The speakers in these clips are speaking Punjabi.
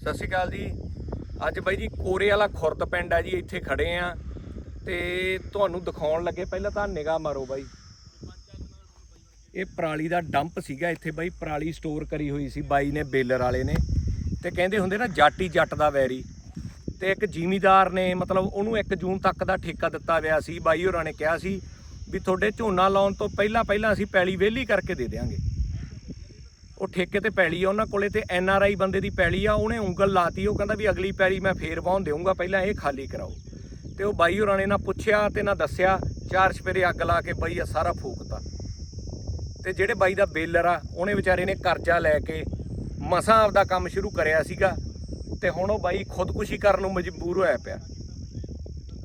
ਸਤਿ ਸ਼੍ਰੀ ਅਕਾਲ ਜੀ। ਅੱਜ ਬਾਈ ਜੀ ਕੋਰੇ ਵਾਲਾ ਖੁਰਦ ਪਿੰਡ ਆ ਜੀ, ਇੱਥੇ ਖੜੇ ਆ। ਤੇ ਤੁਹਾਨੂੰ ਦਿਖਾਉਣ ਲੱਗੇ, ਪਹਿਲਾਂ ਤਾਂ ਨਿਗਾਹ ਮਾਰੋ ਬਾਈ। ਇਹ ਪਰਾਲੀ ਦਾ ਡੰਪ ਸੀਗਾ ਇੱਥੇ ਬਾਈ, ਪਰਾਲੀ ਸਟੋਰ ਕਰੀ ਹੋਈ ਸੀ ਬਾਈ ਨੇ, ਬੇਲਰ ਵਾਲੇ ਨੇ। ਤੇ ਕਹਿੰਦੇ ਹੁੰਦੇ ਨਾ, ਜਾਟੀ ਜੱਟ ਦਾ ਵੈਰੀ। ਤੇ ਇੱਕ ਜ਼ਿਮੀਦਾਰ ਨੇ, ਮਤਲਬ ਉਹਨੂੰ 1 ਜੂਨ ਤੱਕ ਦਾ ਠੇਕਾ ਦਿੱਤਾ ਗਿਆ ਸੀ। ਬਾਈ ਹੋਰਾਂ ਨੇ ਕਿਹਾ ਸੀ ਵੀ ਤੁਹਾਡੇ ਝੋਨਾ ਲਾਉਣ ਤੋਂ ਪਹਿਲਾਂ ਪਹਿਲਾਂ ਅਸੀਂ ਪੈਲੀ ਵਿਹਲੀ ਕਰਕੇ ਦੇ ਦੇਵਾਂਗੇ ਉਹ ਠੇਕੇ ਤੇ ਪੈਲੀ ਆ, ਉਹਨਾਂ ਕੋਲੇ ਤੇ ਐਨ ਆਰ ਆਈ ਬੰਦੇ ਦੀ ਪੈਲੀ ਆ, ਉਹਨੇ ਉਂਗਲ ਲਾਤੀ, ਉਹ ਕਹਿੰਦਾ ਵੀ ਅਗਲੀ ਪੈਲੀ ਮੈਂ ਫੇਰ ਵਾਹੁਣ ਦੇਊਂਗਾ, ਪਹਿਲਾਂ ਇਹ ਖਾਲੀ ਕਰਾਓ। ਤੇ ਉਹ ਬਾਈ ਹੋਰਾਂ ਨੇ ਨਾ ਪੁੱਛਿਆ ਤੇ ਨਾ ਦੱਸਿਆ, ਚਾਰ ਸਪੇਰੇ ਅੱਗ ਲਾ ਕੇ ਬਾਈ ਆ ਸਾਰਾ ਫੂਕਤਾ। ਤੇ ਜਿਹੜੇ ਬਾਈ ਦਾ ਬੇਲਰ ਆ, ਉਹਨੇ ਵਿਚਾਰੇ ਨੇ ਕਰਜ਼ਾ ਲੈ ਕੇ ਮਸਾਂ ਆਪਦਾ ਕੰਮ ਸ਼ੁਰੂ ਕਰਿਆ ਸੀਗਾ, ਤੇ ਹੁਣ ਉਹ ਬਾਈ ਖੁਦਕੁਸ਼ੀ ਕਰਨ ਨੂੰ ਮਜਬੂਰ ਹੋਇਆ ਪਿਆ।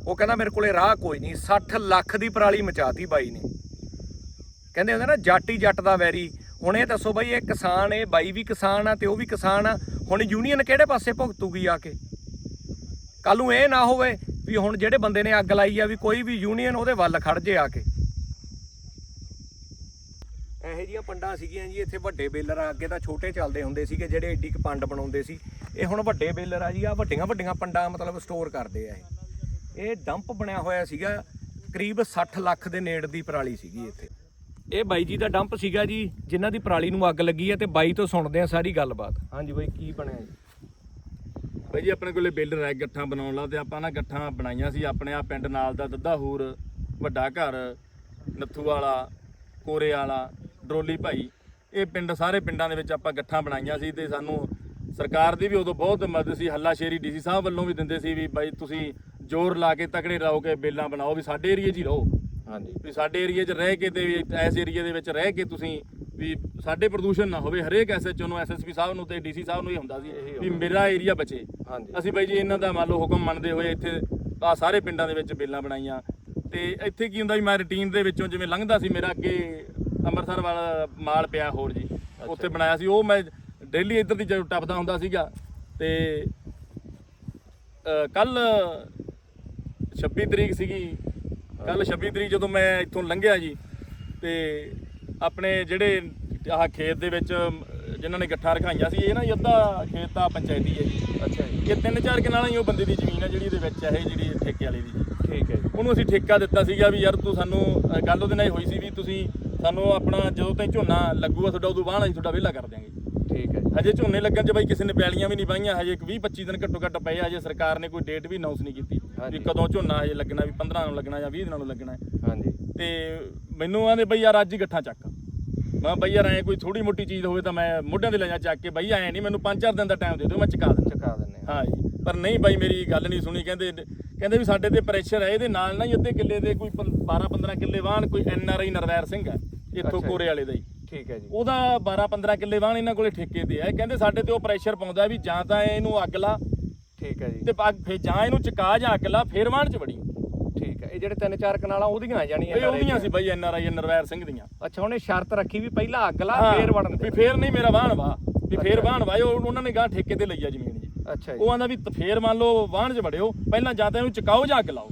ਉਹ ਕਹਿੰਦਾ ਮੇਰੇ ਕੋਲੇ ਰਾਹ ਕੋਈ ਨਹੀਂ 60 ਲੱਖ ਦੀ ਪਰਾਲੀ ਮਚਾਤੀ ਬਾਈ ਨੇ। ਕਹਿੰਦੇ ਹੁੰਦੇ ਨਾ, ਜਾਟੀ ਜੱਟ ਦਾ ਵੈਰੀ ਹੁਣ ਇਹ ਦੱਸੋ ਬਾਈ, ਇਹ ਕਿਸਾਨ, ਇਹ ਬਾਈ ਵੀ ਕਿਸਾਨ ਆ ਤੇ ਉਹ ਵੀ ਕਿਸਾਨ ਆ। ਹੁਣ ਯੂਨੀਅਨ ਕਿਹੜੇ ਪਾਸੇ ਭੁਗਤੂਗੀ ਆ ਕੇ? ਕੱਲ ਨੂੰ ਇਹ ਨਾ ਹੋਵੇ ਵੀ ਹੁਣ ਜਿਹੜੇ ਬੰਦੇ ਨੇ ਅੱਗ ਲਾਈ ਆ ਵੀ ਕੋਈ ਵੀ ਯੂਨੀਅਨ ਉਹਦੇ ਵੱਲ ਖੜ ਜੇ ਆ ਕੇ। ਇਹੋ ਜੀਆਂ ਪੰਡਾਂ ਸੀਗੀਆਂ ਜੀ, ਇੱਥੇ ਵੱਡੇ ਬੇਲਰ ਆ, ਅੱਗੇ ਤਾਂ ਛੋਟੇ ਚੱਲਦੇ ਹੁੰਦੇ ਸੀਗੇ ਜਿਹੜੇ ਏਡੀ ਕ ਪੰਡ ਬਣਾਉਂਦੇ ਸੀ। ਇਹ ਹੁਣ ਵੱਡੇ ਬੇਲਰ ਆ ਜੀ ਆ ਵੱਡੀਆਂ ਵੱਡੀਆਂ ਪੰਡਾਂ ਮਤਲਬ ਸਟੋਰ ਕਰਦੇ ਆ ਇਹ। ਇਹ ਡੰਪ ਬਣਿਆ ਹੋਇਆ ਸੀਗਾ, ਕਰੀਬ 60 ਲੱਖ ਦੇ ਨੇੜ ਦੀ ਪਰਾਲੀ ਸੀਗੀ ਇੱਥੇ। ਇਹ ਬਾਈ ਜੀ ਦਾ ਡੰਪ ਸੀਗਾ ਜੀ ਜਿਨ੍ਹਾਂ ਦੀ ਪਰਾਲੀ ਨੂੰ ਅੱਗ ਲੱਗੀ ਹੈ ਤੇ ਬਾਈ ਤੋਂ ਸੁਣਦੇ ਆ ਸਾਰੀ ਗੱਲਬਾਤ। ਹਾਂਜੀ ਬਾਈ ਕੀ ਬਣਿਆ ਜੀ? ਭਾਈ ਜੀ ਆਪਣੇ ਕੋਲੇ ਬੇਲਰ ਹੈ ਗੱਠਾਂ ਬਣਾਉਣ ਲਾ ਤੇ ਆਪਾਂ ਨਾ ਗੱਠਾਂ ਬਣਾਈਆਂ ਸੀ ਆਪਣੇ ਆ ਪਿੰਡ ਨਾਲ ਦਾ ਦੱਦਾ ਹੂਰ ਵੱਡਾ ਘਰ ਨੱਥੂ ਵਾਲਾ ਕੋਰੇ ਵਾਲਾ ਡਰੋਲੀ ਭਾਈ। ਇਹ ਪਿੰਡ ਸਾਰੇ ਪਿੰਡਾਂ ਦੇ ਵਿੱਚ ਆਪਾਂ ਗੱਠਾਂ ਬਣਾਈਆਂ ਸੀ ਤੇ ਸਾਨੂੰ ਸਰਕਾਰ ਦੀ ਵੀ ਉਦੋਂ ਬਹੁਤ ਮਦਦ ਸੀ ਹੱਲਾ ਸ਼ੇਰੀ ਡੀਸੀ ਸਾਹਿਬ ਵੱਲੋਂ ਵੀ ਦਿੰਦੇ ਸੀ ਵੀ ਬਾਈ ਤੁਸੀਂ ਜ਼ੋਰ ਲਾ ਕੇ ਤਕੜੇ ਰਹੋ ਕੇ ਬੇਲਾਂ ਬਣਾਓ ਵੀ ਸਾਡੇ ਏਰੀਏ 'ਚ ਹੀ ਰਹੋ। ਹਾਂਜੀ। ਵੀ ਸਾਡੇ ਏਰੀਏ 'ਚ ਰਹਿ ਕੇ ਤੇ ਵੀ ਇਸ ਏਰੀਏ ਦੇ ਵਿੱਚ ਰਹਿ ਕੇ ਤੁਸੀਂ ਵੀ ਸਾਡੇ ਪ੍ਰਦੂਸ਼ਣ ਨਾ ਹੋਵੇ ਹਰੇਕ ਐਸਐਚਓ ਨੂੰ ਐਸਐਸਪੀ ਸਾਹਿਬ ਨੂੰ ਤੇ ਡੀਸੀ ਸਾਹਿਬ ਨੂੰ ਹੀ ਹੁੰਦਾ ਸੀ ਵੀ ਮੇਰਾ ਏਰੀਆ ਬਚੇ। ਹਾਂਜੀ। ਅਸੀਂ ਬਾਈ ਜੀ ਇਹਨਾਂ ਦਾ ਮੰਨ ਲਓ ਹੁਕਮ ਮੰਨਦੇ ਹੋਏ ਇੱਥੇ ਆ ਸਾਰੇ ਪਿੰਡਾਂ ਦੇ ਵਿੱਚ ਬੇਲਾਂ ਬਣਾਈਆਂ। ਤੇ ਇੱਥੇ ਕੀ ਹੁੰਦਾ ਵੀ ਮੈਂ ਰੁਟੀਨ ਦੇ ਵਿੱਚੋਂ ਜਿਵੇਂ ਲੰਘਦਾ ਸੀ ਮੇਰਾ ਅੱਗੇ ਅੰਮ੍ਰਿਤਸਰ ਵਾਲਾ ਮਾਲ ਪਿਆ ਹੋਰ ਜੀ ਉੱਥੇ ਬਣਾਇਆ ਸੀ। ਉਹ ਮੈਂ ਡੇਲੀ ਇੱਧਰ ਦੀ ਜਦੋਂ ਟੱਪਦਾ ਹੁੰਦਾ ਸੀਗਾ। ਤੇ ਕੱਲ 26 ਤਰੀਕ ਸੀਗੀ ਕੱਲ 26 ਤਰੀਕ ਜਦੋਂ ਮੈਂ ਇੱਥੋਂ ਲੰਘਿਆ ਜੀ ਤੇ ਆਪਣੇ ਜਿਹੜੇ ਆਹ ਖੇਤ ਦੇ ਵਿੱਚ ਜਿਨ੍ਹਾਂ ਨੇ ਗੱਠਾਂ ਰਖਾਈਆਂ ਸੀ ਇਹ ਨਾ ਜੀ ਅੱਧਾ ਖੇਤ ਤਾਂ ਪੰਚਾਇਤੀ ਹੈ ਜੀ। ਅੱਛਾ ਜੀ। ਇਹ ਤਿੰਨ ਚਾਰ ਕਨਾਲਾਂ ਹੀ ਉਹ ਬੰਦੇ ਦੀ ਜ਼ਮੀਨ ਹੈ ਜਿਹੜੀ ਇਹਦੇ ਵਿੱਚ ਹੈ ਇਹ ਜਿਹੜੀ ਠੇਕੇ ਵਾਲੀ ਦੀ ਜੀ। ਠੀਕ ਹੈ ਜੀ। ਉਹਨੂੰ ਅਸੀਂ ਠੇਕਾ ਦਿੱਤਾ ਸੀਗਾ ਵੀ ਯਾਰ ਤੂੰ ਸਾਨੂੰ ਗੱਲ ਉਹਦੇ ਨਾਲ ਹੀ ਹੋਈ ਸੀ ਵੀ ਤੁਸੀਂ ਸਾਨੂੰ ਆਪਣਾ ਜਦੋਂ ਤਾਈਂ ਝੋਨਾ ਲੱਗੂਗਾ ਤੁਹਾਡਾ ਉਦੋਂ ਬਾਅਦ ਅਸੀਂ ਤੁਹਾਡਾ ਵਿਹਲਾ ਕਰ ਦਿਆਂਗੇ ਠੀਕ ਹੈ ਹਜੇ ਝੋਨੇ ਲੱਗਣ 'ਚ ਬਾਈ ਕਿਸੇ ਨੇ ਪੈਲੀਆਂ ਵੀ ਨਹੀਂ ਪਾਈਆਂ ਹਜੇ 20 25 ਦਿਨ ਘੱਟੋ ਘੱਟ ਪਏ ਆ, ਹਜੇ ਸਰਕਾਰ ਨੇ ਕੋਈ ਡੇਟ ਵੀ ਅਨਾਉਂਸ ਨਹੀਂ ਕੀਤੀ ਹਾਂਜੀ। ਵੀ ਕਦੋਂ ਝੋਨਾ ਹਜੇ ਲੱਗਣਾ ਵੀ 15 ਨੂੰ ਲੱਗਣਾ ਜਾਂ 20 ਦਿਨਾਂ ਨੂੰ ਲੱਗਣਾ ਹੈ। ਹਾਂਜੀ। ਤੇ ਮੈਨੂੰ ਆਂਦੇ ਬਈ ਯਾਰ ਅੱਜ ਹੀ ਗੱਠਾਂ ਚੱਕ। ਮੈਂ ਬਈ ਯਾਰ ਐ ਕੋਈ ਥੋੜੀ ਮੋਟੀ ਚੀਜ਼ ਹੋਵੇ ਤਾਂ ਮੈਂ ਮੋਢਿਆਂ ਤੇ ਲੈ ਜਾ ਚੱਕ ਕੇ ਬਈ ਐ ਨਹੀਂ ਮੈਨੂੰ 5-4 ਦਿਨ ਦਾ ਟਾਈਮ ਦੇ ਦਿਓ ਮੈਂ ਚੁਕਾ ਦਿੰਦਾ। ਚੁਕਾ ਦਿੰਨੇ ਹਾਂ। ਜੀ ਪਰ ਨਹੀਂ ਬਾਈ ਮੇਰੀ ਗੱਲ ਨਹੀਂ ਸੁਣੀ ਕਹਿੰਦੇ ਕਹਿੰਦੇ ਵੀ ਸਾਡੇ ਤੇ ਪ੍ਰੈਸ਼ਰ ਹੈ ਇਹਦੇ ਨਾਲ ਨਾ ਹੀ ਅੱਧੇ ਕਿੱਲੇ ਦੇ ਕੋਈ 12 15 ਕਿੱਲੇ ਵਾਹਣ ਕੋਈ N R I Narvair Singh ਹੈ ਇੱਥੋਂ ਅੱਛਾ ਜੀ। ਕੋਰੇ ਵਾਲੇ ਦਾ ਹੀ। ਠੀਕ ਹੈ ਜੀ। ਉਹਦਾ 12 15 ਕਿੱਲੇ ਵਾਹਣ ਇਹਨਾਂ ਕੋਲੇ ਠੇਕੇ ਤੇ ਹੈ ਕਹਿੰਦੇ ਸਾਡੇ ਤੇ ਉਹ ਪ੍ਰੈਸ਼ਰ ਪਾਉਂਦਾ ਵੀ ਜਾਂ ਤਾਂ ਇਹਨੂੰ ਅੱਗ ਲਾ ਠੀਕ ਹੈ ਜੀ। ਤੇ ਅੱਗ ਫੇ ਜਾਂ ਇਹਨੂੰ ਚਕਾ ਜਾਂ ਅੱਗ ਲਾ ਫੇਰ ਵਾਹਣ ਚ ਵੜੀ। ਠੀਕ ਹੈ। ਇਹ ਜਿਹੜੇ ਤਿੰਨ ਚਾਰ ਕਨਾਲਾਂ ਉਹਦੀਆਂ ਆ ਜਾਣੀਆਂ ਇਹ ਉਹਦੀਆਂ ਸੀ ਬਾਈ N R I Narvair Singh ਦੀਆਂ। ਅੱਛਾ ਉਹਨੇ ਸ਼ਰਤ ਰੱਖੀ ਵੀ ਪਹਿਲਾਂ ਅੱਗ ਲਾ ਫੇਰ ਵੜਨ ਵੀ ਫੇਰ ਨਹੀਂ ਮੇਰਾ ਵਾਹਣ ਵਾ ਵੀ ਫੇਰ। ਵਾਹਣ ਵਾ। ਉਹ ਉਹਨਾਂ ਨੇ ਗਾਂ ਠੇਕੇ ਤੇ ਲਈ ਆ ਜ਼ਮੀਨ ਜੀ। ਅੱਛਾ ਜੀ। ਉਹ ਆਂਦਾ ਵੀ ਫੇਰ ਮੰਨ ਲਓ ਵਾਹਣ ਚ ਵੜਿਓ ਪਹਿਲਾਂ ਜਾਂ ਤਾਂ ਇਹਨੂੰ ਚਕਾਓ ਜਾਂ ਅੱਗ ਲਾਓ।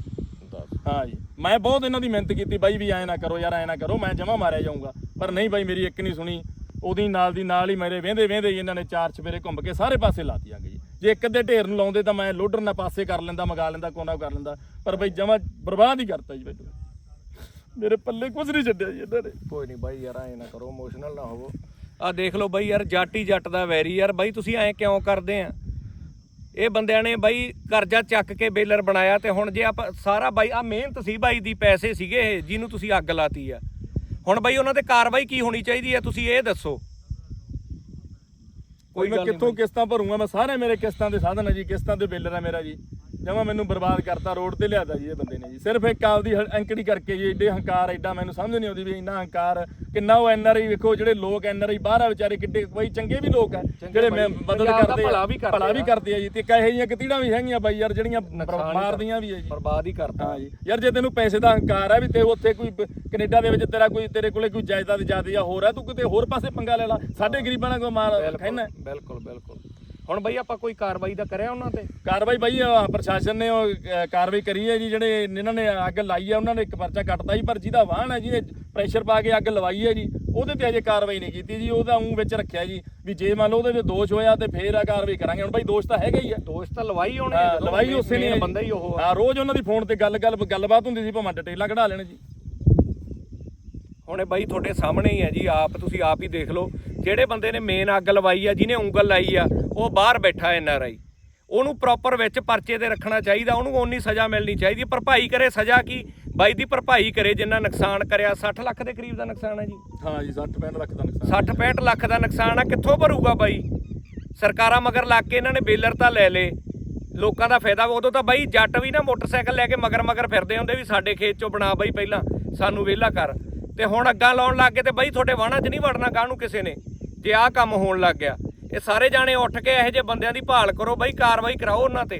ਹਾਂ ਜੀ। ਮੈਂ ਬਹੁਤ ਇਹਨਾਂ ਦੀ ਮਿਹਨਤ ਕੀਤੀ ਬਾਈ ਵੀ ਐਂ ਨਾ ਕਰੋ ਯਾਰ ਐਂ ਨਾ ਕਰੋ ਮੈਂ ਜਮਾ ਮਾਰਿਆ ਜਾਊਂਗਾ। ਪਰ ਨਹੀਂ ਬਾਈ ਮੇਰੀ ਇੱਕ ਨਹੀਂ ਸੁਣੀ। ਉਹਦੀ ਨਾਲ ਦੀ ਨਾਲ ਹੀ ਮੇਰੇ ਵੇਂਦੇ ਵੇਂਦੇ ਹੀ ਇਹਨਾਂ ਨੇ ਚਾਰ ਚਵੇਰੇ ਘੁੰਮ ਕੇ ਸਾਰੇ ਪਾਸੇ ਲਾਤੀ ਅੱਗ ਜੀ। ਜੇ ਇੱਕ ਅੱਧੇ ਢੇਰ ਨੂੰ ਲਾਉਂਦੇ ਤਾਂ ਮੈਂ ਲੋਡਰ ਨਾਲ ਪਾਸੇ ਕਰ ਲੈਂਦਾ ਮਗਾ ਲੈਂਦਾ ਕੋਨਾ ਕਰ ਲੈਂਦਾ। ਪਰ ਬਾਈ ਜਮਾ ਬਰਬਾਦ ਹੀ ਕਰਤਾ ਜੀ ਮੈਨੂੰ। ਮੇਰੇ ਪੱਲੇ ਕੁਝ ਨਹੀਂ ਛੱਡਿਆ ਜੀ ਇਹਨਾਂ ਨੇ। ਕੋਈ ਨਹੀਂ ਬਾਈ ਯਾਰ ਐ ਨਾ ਕਰੋ ਇਮੋਸ਼ਨਲ ਨਾ ਹੋਵੋ। ਆ ਦੇਖ ਲਓ ਬਾਈ ਯਾਰ ਜਾਟੀ ਜੱਟ ਦਾ ਵੈਰੀ ਯਾਰ। ਬਾਈ ਤੁਸੀਂ ਐ ਕਿਉਂ ਕਰਦੇ ਆ? ਇਹ ਬੰਦਿਆਂ ਨੇ ਬਾਈ ਕਰਜ਼ਾ ਚੱਕ ਕੇ ਬੇਲਰ ਬਣਾਇਆ ਤੇ ਹੁਣ ਜੇ ਆਪਾਂ ਸਾਰਾ ਬਾਈ ਆ ਮਿਹਨਤ ਸੀ ਬਾਈ ਦੀ ਪੈਸੇ ਸੀਗੇ ਇਹ ਜਿਹਨੂੰ ਤੁਸੀਂ ਅੱਗ ਲਾਤੀ ਆ। ਹੁਣ ਬਾਈ ਉਹਨਾਂ ਤੇ ਕਾਰਵਾਈ ਕੀ ਹੋਣੀ ਚਾਹੀਦੀ ਆ ਤੁਸੀਂ ਇਹ ਦੱਸੋ ਕੋਈ ਮੈਂ ਕਿੱਥੋਂ। ਕਿਸ਼ਤਾਂ ਭਰੂੰਗਾ ਮੈਂ ਸਾਰੇ ਮੇਰੇ ਕਿਸ਼ਤਾਂ ਦੇ ਸਾਧਨ ਹੈ ਜੀ ਕਿਸ਼ਤਾਂ ਤੇ ਬਿੱਲ ਹੈ ਮੇਰਾ ਜੀ ਜਮਾ ਮੈਨੂੰ ਬਰਬਾਦ ਕਰਤਾ ਰੋਡ ਤੇ ਲਿਆਦਾ ਜੀ ਇਹ ਬੰਦੇ ਨੇ ਜੀ। ਸਿਰਫ ਇੱਕ ਆਪਦੀ ਐਂਕੜੀ ਕਰਕੇ ਜੀ ਏਡੇ ਹੰਕਾਰ ਐਡਾ ਮੈਨੂੰ ਸਮਝ ਨਹੀਂ ਆਉਂਦੀ ਵੀ ਇੰਨਾ ਹੰਕਾਰ ਕਿੰਨਾ ਉਹ ਐਨਆਰਆਈ ਵੇਖੋ ਜਿਹੜੇ ਲੋਕ ਐਨਆਰਆਈ ਬਾਹਰ ਆ ਵਿਚਾਰੇ ਕਿੱਡੇ ਬਈ ਚੰਗੇ ਵੀ ਲੋਕ ਆ ਜਿਹੜੇ ਮੈਂ ਮਦਦ ਕਰਦੇ ਆ, ਭਲਾ ਵੀ ਕਰਦੇ ਆ। ਕਰਦੇ ਆ ਜੀ ਤੇ ਕਹੇ ਜੀਆਂ ਕਤੀੜਾਂ ਵੀ ਹੈਗੀਆਂ ਬਾਈ ਯਾਰ ਜਿਹੜੀਆਂ ਮਾਰਦੀਆਂ ਵੀ ਆ ਜੀ। ਬਰਬਾਦ ਹੀ ਕਰਤਾ। ਹਾਂ ਜੀ। ਯਾਰ ਜੇ ਤੈਨੂੰ ਪੈਸੇ ਦਾ ਹੰਕਾਰ ਹੈ ਵੀ ਤੇ ਉੱਥੇ ਕੋਈ ਕੈਨੇਡਾ ਦੇ ਵਿੱਚ ਤੇਰਾ ਕੋਈ ਤੇਰੇ ਕੋਲੇ ਕੋਈ ਜਾਇਦਾਦ ਜ਼ਿਆਦਾ ਜਾਂ ਹੋਰ ਹੈ ਤੂੰ ਕਿਤੇ ਹੋਰ ਪਾਸੇ ਪੰਗਾ ਲੈ ਲਾ। ਸਾਡੇ ਗਰੀਬਾਂ ਨਾਲ ਕੋਈ ਮਾਰ ਖੈਨਾ। ਬਿਲਕੁਲ ਬਿਲਕੁਲ। ਹੁਣ ਬਾਈ ਆਪਾਂ ਕੋਈ ਕਾਰਵਾਈ ਦਾ ਕਰਿਆ ਉਹਨਾਂ ਤੇ? ਕਾਰਵਾਈ ਬਾਈ ਆਹ ਪ੍ਰਸ਼ਾਸਨ ਨੇ ਉਹ ਅਹ, ਕਾਰਵਾਈ ਕਰੀ ਹੈ ਜੀ ਜਿਹੜੇ ਇਹਨਾਂ ਨੇ ਅੱਗ ਲਾਈ ਹੈ ਉਹਨਾਂ ਨੇ ਇੱਕ ਪਰਚਾ ਕੱਟਤਾ ਜੀ ਪਰ ਜਿਹਦਾ ਵਾਹਨ ਹੈ ਜਿਹਦੇ ਪ੍ਰੈਸ਼ਰ ਪਾ ਕੇ ਅੱਗ ਲਵਾਈ ਹੈ ਜੀ ਉਹਦੇ ਤੇ ਅਜੇ ਕਾਰਵਾਈ ਨਹੀਂ ਕੀਤੀ ਜੀ ਉਹਦਾ ਉਂ ਵਿੱਚ ਰੱਖਿਆ ਜੀ ਵੀ ਜੇ ਮੰਨ ਲਓ ਉਹਦੇ ਤੇ ਦੋਸ਼ ਹੋਇਆ ਤੇ ਫੇਰ ਆ ਕਾਰਵਾਈ ਕਰਾਂਗੇ ਹੁਣ ਬਾਈ ਦੋਸ਼ ਤਾਂ ਹੈਗਾ ਹੀ ਹੈ। ਦੋਸਤ ਤਾਂ ਲਵਾਈ ਹੋਣੀ ਹਾਂ, ਜਦੋਂ ਲਵਾਈ ਉਸੇ ਨੇ main। ਬੰਦਾ ਹੀ ਉਹ ਆ। ਹਾਂ ਰੋਜ਼ ਉਹਨਾਂ ਦੀ ਫੋਨ ਤੇ ਗੱਲ ਗੱਲ ਗੱਲਬਾਤ ਹੁੰਦੀ ਸੀ ਭਾਵੇਂ ਡਿਟੇਲਾਂ ਕਢਾ ਲੈਣ ਜੀ। ਹੁਣ ਇਹ ਬਾਈ ਤੁਹਾਡੇ ਸਾਹਮਣੇ ਹੀ ਹੈ ਜੀ ਆਪ ਤੁਸੀਂ ਆਪ ਹੀ ਦੇਖ ਲਓ। ਜਿਹੜੇ ਬੰਦੇ ਨੇ ਮੇਨ ਅੱਗ ਲਵਾਈ ਆ ਜਿਹਨੇ ਉਂਗਲ ਲਾਈ ਆ ਉਹ ਬਾਹਰ ਬੈਠਾ ਐਨ ਆਰ ਆਈ ਉਹਨੂੰ ਪ੍ਰੋਪਰ ਵਿੱਚ ਪਰਚੇ ਤੇ ਰੱਖਣਾ ਚਾਹੀਦਾ ਉਹਨੂੰ ਓਨੀ ਸਜ਼ਾ ਮਿਲਣੀ ਚਾਹੀਦੀ। ਭਰਪਾਈ ਕਰੇ ਸਜ਼ਾ ਕੀ? ਬਾਈ ਦੀ ਭਰਪਾਈ ਕਰੇ ਜਿੰਨਾ ਨੁਕਸਾਨ ਕਰਿਆ। 60 ਲੱਖ ਦੇ ਕਰੀਬ ਦਾ ਨੁਕਸਾਨ ਹੈ ਜੀ। ਹਾਂ ਜੀ 60 65 ਲੱਖ ਦਾ ਨੁਕਸਾਨ। 60 65 ਲੱਖ ਦਾ ਨੁਕਸਾਨ ਆ। ਕਿੱਥੋਂ ਭਰੂਗਾ ਬਾਈ? ਸਰਕਾਰਾਂ ਮਗਰ ਲੱਗ ਕੇ ਇਹਨਾਂ ਨੇ ਬੇਲਰ ਤਾਂ ਲੈ ਲੇ ਲੋਕਾਂ ਦਾ ਫਾਇਦਾ ਉਦੋਂ ਤਾਂ ਬਾਈ ਜੱਟ ਵੀ ਨਾ ਮੋਟਰਸਾਈਕਲ ਲੈ ਕੇ ਮਗਰ ਮਗਰ ਫਿਰਦੇ ਹੁੰਦੇ ਵੀ ਸਾਡੇ ਖੇਤ ਚੋਂ ਬਣਾ ਬਾਈ ਪਹਿਲਾਂ। ਸਾਨੂੰ ਵਿਹਲਾ ਕਰ। ਤੇ ਹੁਣ ਅੱਗਾ ਲਾਉਣ ਲੱਗ ਗਏ ਤੇ ਬਾਈ ਤੁਹਾਡੇ ਵਾਹਣਾ 'ਚ ਨਹੀਂ ਵੜਨਾ ਕਾਹਨੂੰ ਕਿਸੇ ਨੇ ਜੇ ਆਹ ਕੰਮ ਹੋਣ ਲੱਗ ਗਿਆ। ਇਹ ਸਾਰੇ ਜਾਣੇ ਉੱਠ ਕੇ ਇਹੋ ਜਿਹੇ ਬੰਦਿਆਂ ਦੀ ਭਾਲ ਕਰੋ ਬਾਈ ਕਾਰਵਾਈ ਕਰਾਓ ਉਹਨਾਂ ਤੇ।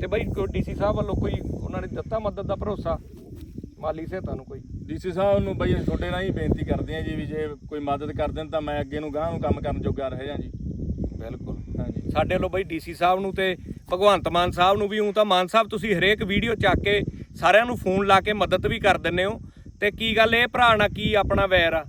ਤੇ ਬਾਈ ਕੋਈ ਡੀਸੀ ਸਾਹਿਬ ਵੱਲੋਂ ਕੋਈ ਉਹਨਾਂ ਨੇ ਦਿੱਤਾ ਮਦਦ ਦਾ ਭਰੋਸਾ? ਮਾਲੀ ਸਹਾਇਤਾ ਨੂੰ ਕੋਈ? ਡੀਸੀ ਸਾਹਿਬ ਨੂੰ ਬਈ ਅਸੀਂ ਤੁਹਾਡੇ ਨਾਲ ਹੀ ਬੇਨਤੀ ਕਰਦੇ ਹਾਂ ਜੀ ਵੀ ਜੇ ਕੋਈ ਮਦਦ ਕਰ ਦੇਣ ਤਾਂ ਮੈਂ ਅੱਗੇ ਨੂੰ ਗਾਂ ਨੂੰ ਕੰਮ ਕਰਨ ਜੋਗਾ ਰਹਿ ਜਾਂ ਜੀ। ਬਿਲਕੁਲ। ਹਾਂਜੀ। ਸਾਡੇ ਵੱਲੋਂ ਬਈ ਡੀਸੀ ਸਾਹਿਬ ਨੂੰ ਤੇ ਭਗਵੰਤ ਮਾਨ ਸਾਹਿਬ ਨੂੰ ਵੀ ਹੂੰ ਤਾਂ ਮਾਨ ਸਾਹਿਬ ਤੁਸੀਂ ਹਰੇਕ ਵੀਡੀਓ ਚੱਕ ਕੇ ਸਾਰਿਆਂ ਨੂੰ ਫੋਨ ਲਾ ਕੇ ਮਦਦ ਵੀ ਕਰ ਦਿੰਦੇ ਹੋ। ਤੇ ਕੀ ਗੱਲ ਇਹ ਭਰਾ ਨਾਲ ਕੀ ਆਪਣਾ ਵੈਰ ਆ?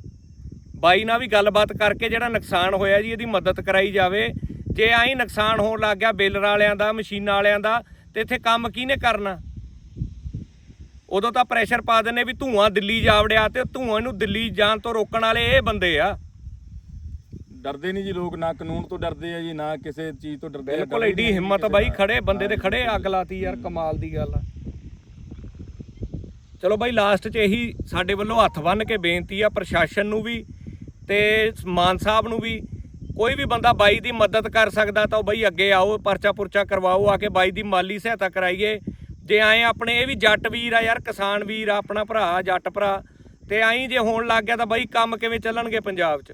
ਬਾਈ ਨਾਲ ਵੀ ਗੱਲਬਾਤ ਕਰਕੇ ਜਿਹੜਾ ਨੁਕਸਾਨ ਹੋਇਆ ਜੀ, ਇਹਦੀ ਮਦਦ ਕਰਾਈ ਜਾਵੇ। ਜੇ ਐਂ ਨੁਕਸਾਨ ਹੋਣ ਲੱਗ ਗਿਆ ਬੇਲਰ ਵਾਲਿਆਂ ਦਾ, ਮਸ਼ੀਨਾਂ ਵਾਲਿਆਂ ਦਾ, ਤੇ ਇੱਥੇ ਕੰਮ ਕਿਹਨੇ ਕਰਨਾ? ਉਦੋਂ ਤਾਂ ਪ੍ਰੈਸ਼ਰ ਪਾ ਦਿੰਨੇ ਵੀ ਧੂਆਂ ਦਿੱਲੀ ਜਾ ਵੜਿਆ ਤੇ ਧੂਆਂ ਨੂੰ ਦਿੱਲੀ ਜਾਣ ਤੋਂ ਰੋਕਣ ਵਾਲੇ ਇਹ ਬੰਦੇ ਆ। ਡਰਦੇ ਨਹੀਂ ਜੀ ਲੋਕ ਨਾ ਕਾਨੂੰਨ ਤੋਂ ਡਰਦੇ ਆ ਜੀ ਨਾ ਕਿਸੇ ਚੀਜ਼ ਤੋਂ ਡਰਦੇ ਆ। ਬਿਲਕੁਲ ਐਡੀ ਹਿੰਮਤ ਬਾਈ। ਖੜੇ ਬੰਦੇ ਦੇ ਖੜੇ ਅੱਗ ਲਾਤੀ ਯਾਰ ਕਮਾਲ ਦੀ ਗੱਲ ਆ। ਚਲੋ ਬਾਈ ਲਾਸਟ 'ਚ ਇਹੀ ਸਾਡੇ ਵੱਲੋਂ ਹੱਥ ਬੰਨ ਕੇ ਬੇਨਤੀ ਆ ਪ੍ਰਸ਼ਾਸਨ ਨੂੰ ਵੀ ਤੇ ਮਾਨ ਸਾਹਿਬ ਨੂੰ ਵੀ ਕੋਈ ਵੀ ਬੰਦਾ ਬਾਈ ਦੀ ਮਦਦ ਕਰ ਸਕਦਾ ਤਾਂ ਉਹ ਬਾਈ ਅੱਗੇ ਆਓ ਪਰਚਾ ਪੁਰਚਾ ਕਰਵਾਓ ਆ ਕੇ ਬਾਈ ਦੀ ਮਾਲੀ ਸਹਾਇਤਾ ਕਰਾਈਏ। ਜੇ ਆਏ ਆਪਣੇ ਇਹ ਵੀ ਜੱਟ ਵੀਰ ਆ ਯਾਰ ਕਿਸਾਨ ਵੀਰ ਆ ਆਪਣਾ ਭਰਾ ਜੱਟ ਭਰਾ ਤੇ ਆਈ ਜੇ ਹੋਣ ਲੱਗ ਗਿਆ ਤਾਂ ਬਾਈ ਕੰਮ ਕਿਵੇਂ ਚੱਲਣਗੇ ਪੰਜਾਬ 'ਚ?